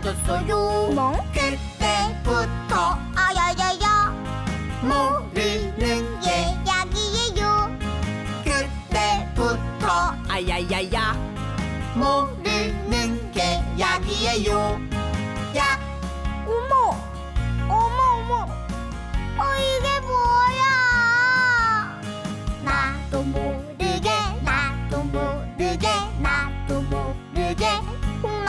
빠졌어요. 멍? 그때부터 아야야야 모르는 게 약이에요. 그때부터 아야야야 모르는 게 약이에요.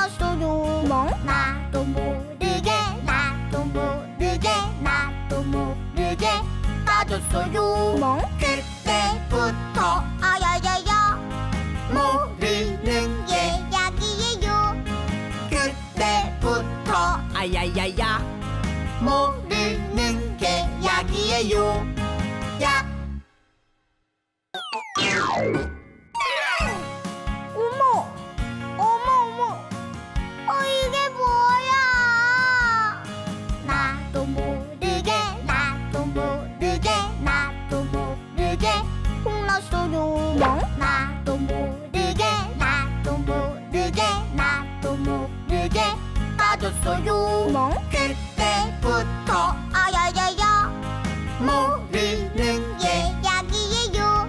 혼났어요. 멍? 나도 모르게, 나도 모르게, 나도 모르게 빠졌어요. 멍? 그때부터 아야야야. 모르는 게 약이에요. 그때부터 아야야야 모르는 게 약이에요. 약. 모르게 빠졌어요. 멍? 그때부터 아야야야 모르는 게 약이에요.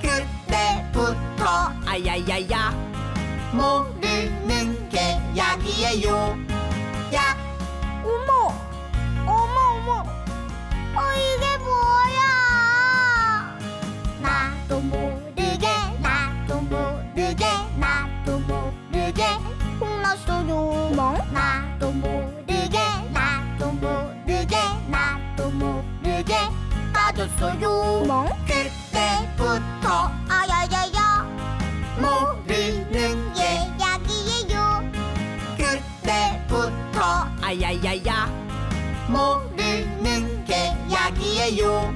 그때부터 아야야야 모르는 게 약이에요. 약. 어머, 어머, 어머. 어 이게 뭐야? 나도 모르게, 나도 모르게, 나도 모르게 혼났어요. 멍? 나도 모르게, 나도 모르게, 나도 모르게 빠졌어요. 멍? 그때부터 아야야야 모르는 게 약이에요. 그때부터 아야야야 모르는 게 약이에요.